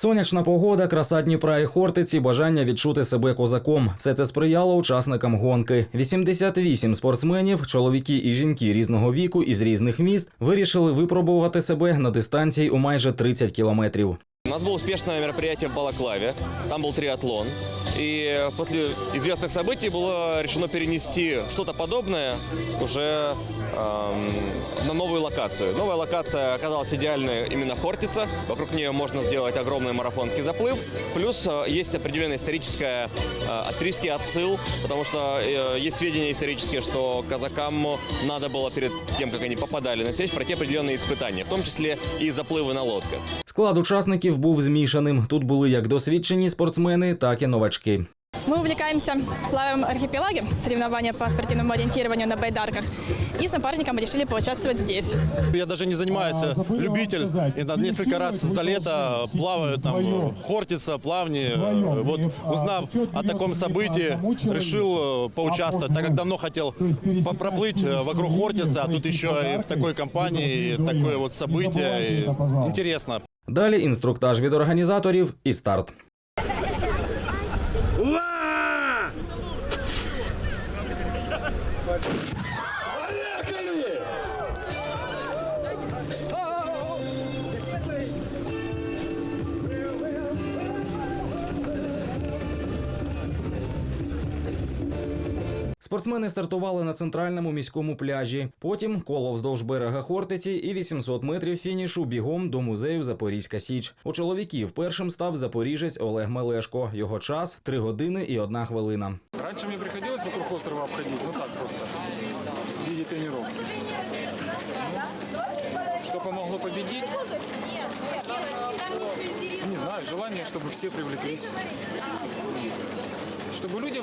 Сонячна погода, краса Дніпра і Хортиці, бажання відчути себе козаком. Все це сприяло учасникам гонки. 88 спортсменів, чоловіки і жінки різного віку із різних міст, вирішили випробувати себе на дистанції у майже 30 кілометрів. У нас было успешное мероприятие в Балаклаве, там был триатлон. И после известных событий было решено перенести что-то подобное уже эм, на новую локацию. Новая локация оказалась идеальной именно Хортица. Вокруг нее можно сделать огромный марафонский заплыв. Плюс э, есть определенная историческая, э, исторический отсыл, потому что э, есть сведения исторические, что казакам надо было перед тем, как они попадали на сеть, пройти определенные испытания, в том числе и заплывы на лодках. Склад учасників був змішаним. Тут були як досвідчені спортсмени, так і новачки. Мы увлекаемся плаваем архипелаге, соревнования по спортивному ориентированию на байдарках. И с напарником решили поучаствовать здесь. Я даже не занимаюсь, А, забыла любитель. вам сказать, И на несколько раз девчонок за вы лето должны плаваю, там, вдвоем. хортица, плавни. Вдвоем. Вот И, а, узнав зачет о ведется таком не по событии, одному человеку, решил э, поучаствовать, а так как по давно хотел То есть пересекать по- проплыть э, финишную вокруг линию, Хортица, а тут пройти еще и в подаркой, такой компании, вы такое вдвоем. вот Не событие. забывайте и это, пожалуйста. Интересно. Далі інструктаж від організаторів і старт. Спортсмени стартували на центральному міському пляжі. Потім коло вздовж берега Хортиці і 800 метрів фінішу бігом до музею Запорізька Січ. У чоловіків першим став запоріжець Олег Мелешко. Його час 3 години і 1 хвилина. Раньше мне приходилось вокруг острова обходить, ну так просто, в тренировки. Что помогло победить? Не знаю, желание, чтобы все привлеклись. Чтобы люди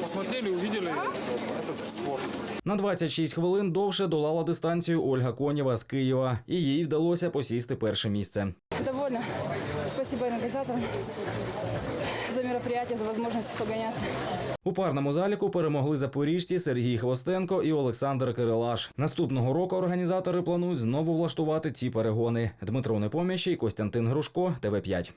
посмотрели, увидели этот спорт. На 26 хвилин довше долала дистанцію Ольга Конєва з Києва, і їй вдалося посісти перше місце. Довольно. Спасибо организаторам за мероприятие, за возможность погоняться. У парному заліку перемогли запоріжці Сергій Хвостенко і Олександр Кирилаш. Наступного року організатори планують знову влаштувати ці перегони. Дмитро Непоміщий, Костянтин Грушко, ТВ 5